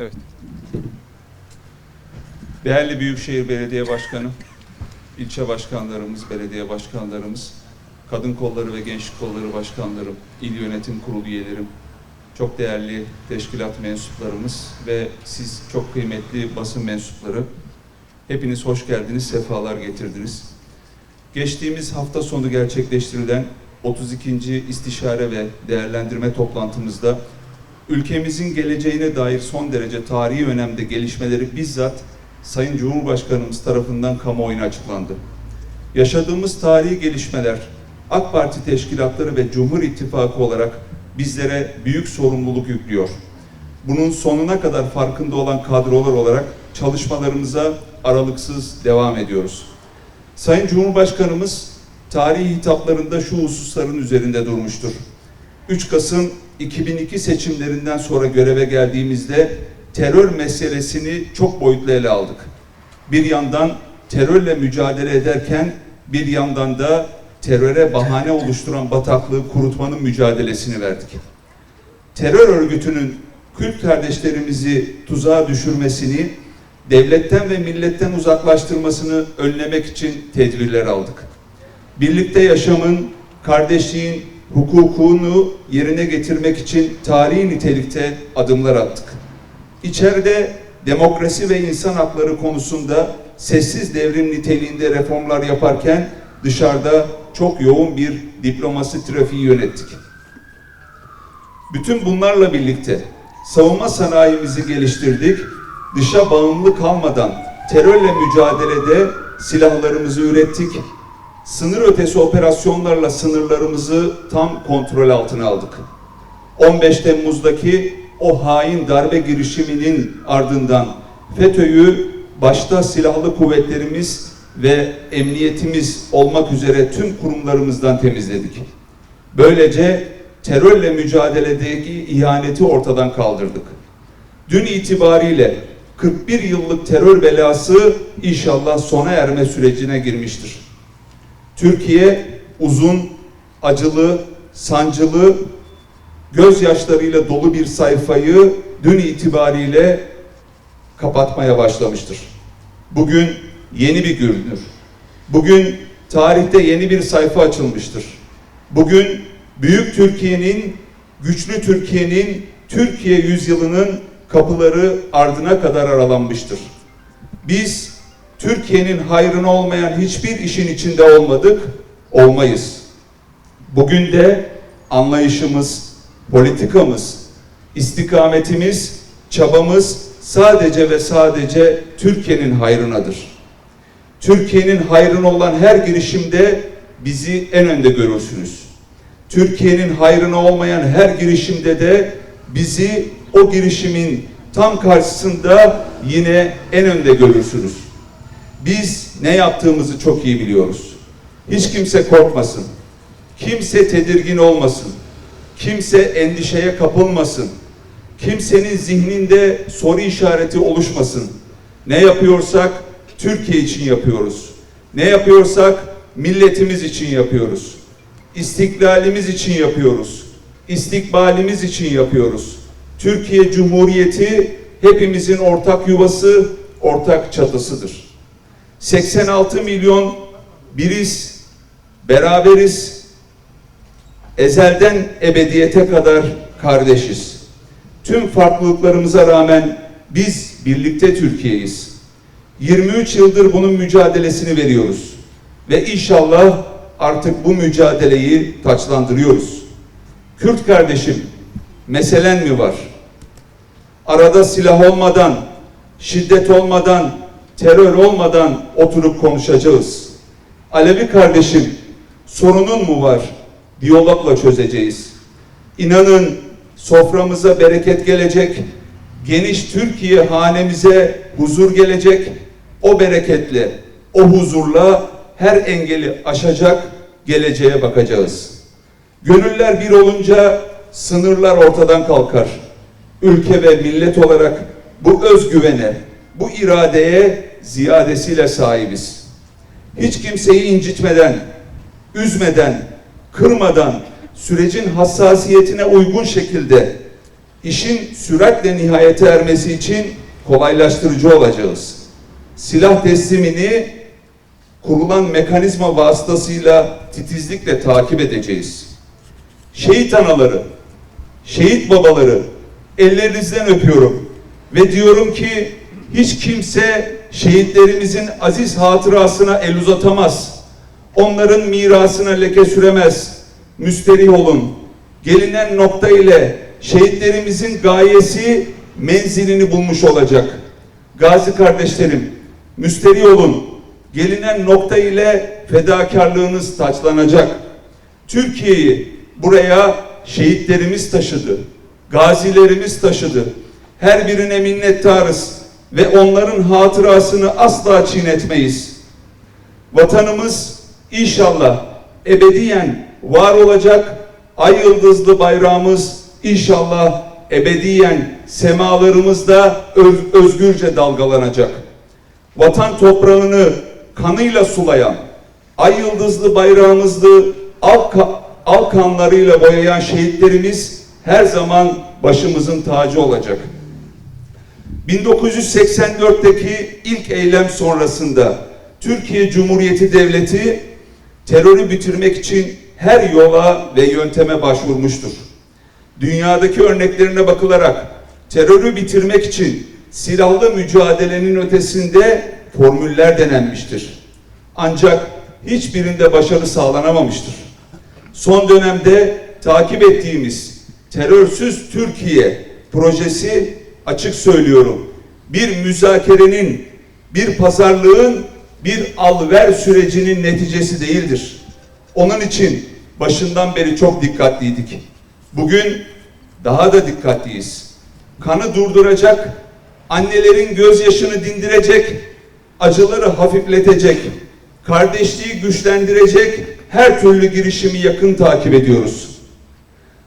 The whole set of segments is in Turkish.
Evet. Değerli Büyükşehir Belediye Başkanı, ilçe başkanlarımız, belediye başkanlarımız, kadın kolları ve gençlik kolları başkanlarım, il yönetim kurulu üyelerim, çok değerli teşkilat mensuplarımız ve siz çok kıymetli basın mensupları, hepiniz hoş geldiniz, sefalar getirdiniz. Geçtiğimiz hafta sonu gerçekleştirilen 32. istişare ve değerlendirme toplantımızda ülkemizin geleceğine dair son derece tarihi önemde gelişmeleri bizzat Sayın Cumhurbaşkanımız tarafından kamuoyuna açıklandı. Yaşadığımız tarihi gelişmeler AK Parti teşkilatları ve Cumhur İttifakı olarak bizlere büyük sorumluluk yüklüyor. Bunun sonuna kadar farkında olan kadrolar olarak çalışmalarımıza aralıksız devam ediyoruz. Sayın Cumhurbaşkanımız tarihi hitaplarında şu hususların üzerinde durmuştur. 3 Kasım 2002 seçimlerinden sonra göreve geldiğimizde terör meselesini çok boyutlu ele aldık. Bir yandan terörle mücadele ederken bir yandan da teröre bahane oluşturan bataklığı kurutmanın mücadelesini verdik. Terör örgütünün Kürt kardeşlerimizi tuzağa düşürmesini, devletten ve milletten uzaklaştırmasını önlemek için tedbirler aldık. Birlikte yaşamın, kardeşliğin, hukukunu yerine getirmek için tarihi nitelikte adımlar attık. İçeride demokrasi ve insan hakları konusunda sessiz devrim niteliğinde reformlar yaparken dışarıda çok yoğun bir diplomasi trafiği yönettik. Bütün bunlarla birlikte savunma sanayimizi geliştirdik. Dışa bağımlı kalmadan terörle mücadelede silahlarımızı ürettik. Sınır ötesi operasyonlarla sınırlarımızı tam kontrol altına aldık. 15 Temmuz'daki o hain darbe girişiminin ardından FETÖ'yü başta silahlı kuvvetlerimiz ve emniyetimiz olmak üzere tüm kurumlarımızdan temizledik. Böylece terörle mücadeledeki ihaneti ortadan kaldırdık. Dün itibariyle 41 yıllık terör belası inşallah sona erme sürecine girmiştir. Türkiye uzun, acılı, sancılı, gözyaşlarıyla dolu bir sayfayı dün itibariyle kapatmaya başlamıştır. Bugün yeni bir gündür. Bugün tarihte yeni bir sayfa açılmıştır. Bugün büyük Türkiye'nin, güçlü Türkiye'nin, Türkiye yüzyılının kapıları ardına kadar aralanmıştır. Biz Türkiye'nin hayrına olmayan hiçbir işin içinde olmadık, olmayız. Bugün de anlayışımız, politikamız, istikametimiz, çabamız sadece ve sadece Türkiye'nin hayrınadır. Türkiye'nin hayrına olan her girişimde bizi en önde görürsünüz. Türkiye'nin hayrına olmayan her girişimde de bizi o girişimin tam karşısında yine en önde görürsünüz. Biz ne yaptığımızı çok iyi biliyoruz. Hiç kimse korkmasın. Kimse tedirgin olmasın. Kimse endişeye kapılmasın. Kimsenin zihninde soru işareti oluşmasın. Ne yapıyorsak Türkiye için yapıyoruz. Ne yapıyorsak milletimiz için yapıyoruz. İstiklalimiz için yapıyoruz. İstikbalimiz için yapıyoruz. Türkiye Cumhuriyeti hepimizin ortak yuvası, ortak çatısıdır. 86 milyon biriz, beraberiz, ezelden ebediyete kadar kardeşiz. Tüm farklılıklarımıza rağmen biz birlikte Türkiye'yiz. 23 yıldır bunun mücadelesini veriyoruz. Ve inşallah artık bu mücadeleyi taçlandırıyoruz. Kürt kardeşim, meselen mi var? Arada silah olmadan, şiddet olmadan, terör olmadan oturup konuşacağız. Alevi kardeşim, sorunun mu var? Diyalogla çözeceğiz. İnanın soframıza bereket gelecek, geniş Türkiye hanemize huzur gelecek. O bereketle, o huzurla her engeli aşacak geleceğe bakacağız. Gönüller bir olunca sınırlar ortadan kalkar. Ülke ve millet olarak bu özgüvene, bu iradeye ziyadesiyle sahibiz. Hiç kimseyi incitmeden, üzmeden, kırmadan, sürecin hassasiyetine uygun şekilde işin süratle nihayete ermesi için kolaylaştırıcı olacağız. Silah teslimini kurulan mekanizma vasıtasıyla titizlikle takip edeceğiz. Şehit anaları, şehit babaları ellerinizden öpüyorum ve diyorum ki hiç kimse şehitlerimizin aziz hatırasına el uzatamaz. Onların mirasına leke süremez. Müsterih olun. Gelinen nokta ile şehitlerimizin gayesi menzilini bulmuş olacak. Gazi kardeşlerim, müsterih olun. Gelinen nokta ile fedakarlığınız taçlanacak. Türkiye'yi buraya şehitlerimiz taşıdı. Gazilerimiz taşıdı. Her birine minnettarız ve onların hatırasını asla çiğnetmeyiz. Vatanımız inşallah ebediyen var olacak. Ay yıldızlı bayrağımız inşallah ebediyen semalarımızda öz- özgürce dalgalanacak. Vatan toprağını kanıyla sulayan, ay yıldızlı bayrağımızı al, ka- al kanlarıyla boyayan şehitlerimiz her zaman başımızın tacı olacak. 1984'teki ilk eylem sonrasında Türkiye Cumhuriyeti Devleti terörü bitirmek için her yola ve yönteme başvurmuştur. Dünyadaki örneklerine bakılarak terörü bitirmek için silahlı mücadelenin ötesinde formüller denenmiştir. Ancak hiçbirinde başarı sağlanamamıştır. Son dönemde takip ettiğimiz terörsüz Türkiye projesi açık söylüyorum. Bir müzakerenin, bir pazarlığın, bir al-ver sürecinin neticesi değildir. Onun için başından beri çok dikkatliydik. Bugün daha da dikkatliyiz. Kanı durduracak, annelerin gözyaşını dindirecek, acıları hafifletecek, kardeşliği güçlendirecek her türlü girişimi yakın takip ediyoruz.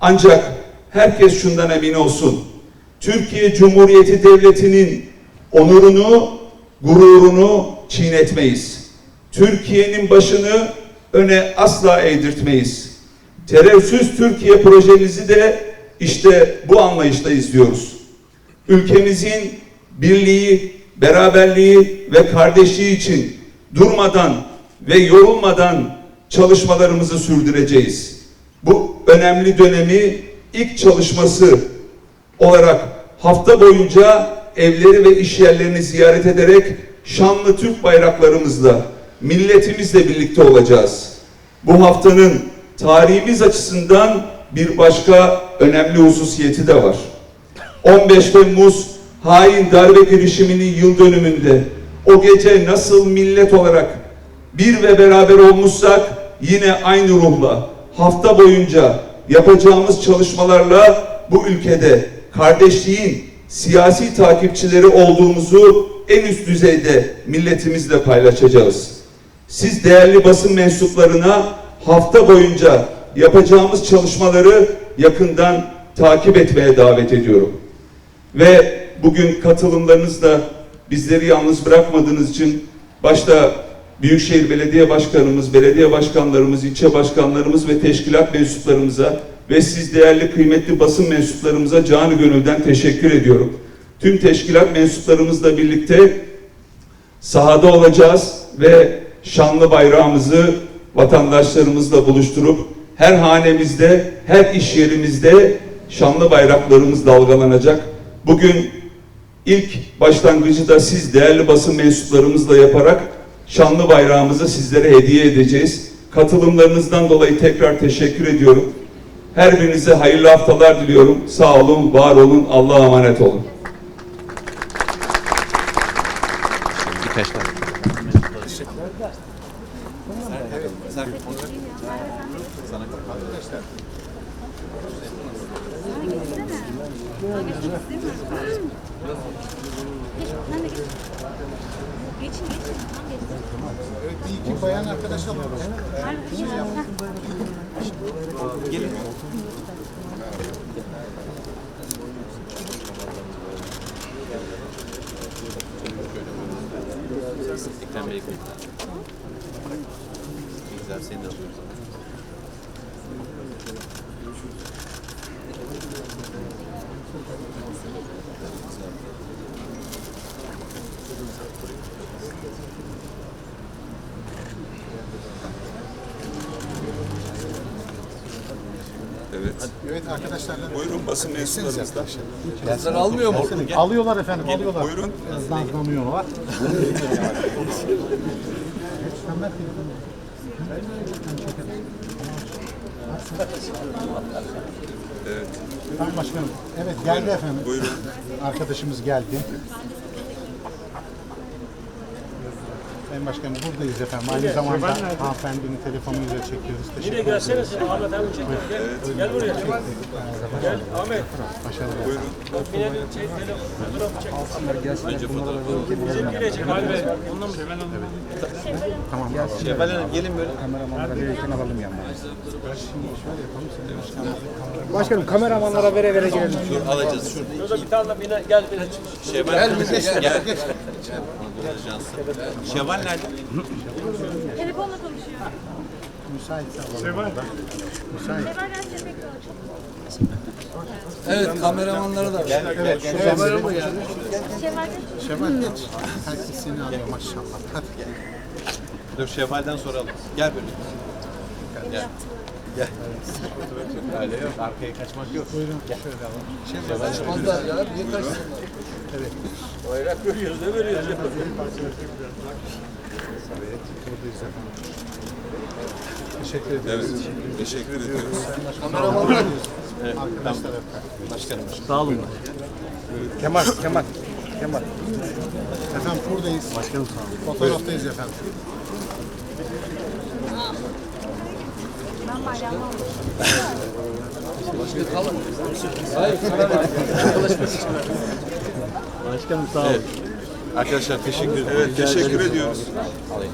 Ancak herkes şundan emin olsun. Türkiye Cumhuriyeti Devleti'nin onurunu, gururunu çiğnetmeyiz. Türkiye'nin başını öne asla eğdirtmeyiz. Terörsüz Türkiye projemizi de işte bu anlayışla izliyoruz. Ülkemizin birliği, beraberliği ve kardeşliği için durmadan ve yorulmadan çalışmalarımızı sürdüreceğiz. Bu önemli dönemi ilk çalışması olarak hafta boyunca evleri ve iş yerlerini ziyaret ederek şanlı Türk bayraklarımızla, milletimizle birlikte olacağız. Bu haftanın tarihimiz açısından bir başka önemli hususiyeti de var. 15 Temmuz hain darbe girişiminin yıl dönümünde o gece nasıl millet olarak bir ve beraber olmuşsak yine aynı ruhla hafta boyunca yapacağımız çalışmalarla bu ülkede kardeşliğin siyasi takipçileri olduğumuzu en üst düzeyde milletimizle paylaşacağız. Siz değerli basın mensuplarına hafta boyunca yapacağımız çalışmaları yakından takip etmeye davet ediyorum. Ve bugün katılımlarınızla bizleri yalnız bırakmadığınız için başta Büyükşehir Belediye Başkanımız, belediye başkanlarımız, ilçe başkanlarımız ve teşkilat mensuplarımıza ve siz değerli kıymetli basın mensuplarımıza canı gönülden teşekkür ediyorum. Tüm teşkilat mensuplarımızla birlikte sahada olacağız ve şanlı bayrağımızı vatandaşlarımızla buluşturup her hanemizde, her iş yerimizde şanlı bayraklarımız dalgalanacak. Bugün ilk başlangıcı da siz değerli basın mensuplarımızla yaparak şanlı bayrağımızı sizlere hediye edeceğiz. Katılımlarınızdan dolayı tekrar teşekkür ediyorum. Her birinize hayırlı haftalar diliyorum. Sağ olun, var olun, Allah'a emanet olun. Birkaç tane. Geçin geçin. Evet bir iki bayan arkadaş alalım. Gelin. Ekrem Bey koyun. Güzel seni de alıyoruz. Thank you. Evet. Evet arkadaşlar. Buyurun basın mensuplarımızda. Sen almıyor mu? Alıyorlar efendim, Gelin, alıyorlar. Buyurun. Nazlanıyorlar. Evet. Tamam başkanım. Evet geldi efendim. Buyurun. Arkadaşımız geldi. Sayın Başkanım buradayız efendim. Aynı zamanda hanımefendinin telefonuyla çekiyoruz. Teşekkür Buraya gelsene sen Ahmet abi çek. Gel, gel buraya. Gel Ahmet. Başarılar. Buyurun. Yine bir şey, telefon, fotoğrafı çek. Bizimkiyle çek. Ali Bey. Ondan mı? Tamam. Şevval Hanım gelin böyle. Kameramanlara verirken alalım yanına. Başkanım kameramanlara vere vere gelelim. Dur alacağız şurada. Şurada bir tane bina, gel bina çık. Şevval Gel Hanım. bize gel. Gel. Anadolu Ajansı. Şevval nerede? Telefonla konuşuyor. Müsaitse alalım. Müsait. Evet kameramanlara da ver. Evet, şu Kamera mı yani? Şevval Şevval geç. Herkes seni alıyor maşallah. Hadi. Dur Şevval'den sonra alırız. Gel böyle. Gel. Gel. Öyle yok. Arkaya kaçmak yok. Buyurun. Şöyle alalım. Kaçmazlar ya. Niye kaçsınlar? Bayrak görüyoruz, ne veriyoruz? Teşekkür ederiz. Evet. Teşekkür ediyoruz. Kameramanlar. Arkadaşlar Başkanım. Kemal, Kemal. Kemal. Efendim buradayız. Başkanım sağ olun. Fotoğraftayız efendim. Ben bayrağımı aldım. Hayır, Evet. Arkadaşlar teşekkür ederim. Evet teşekkür ediyoruz. Alayım.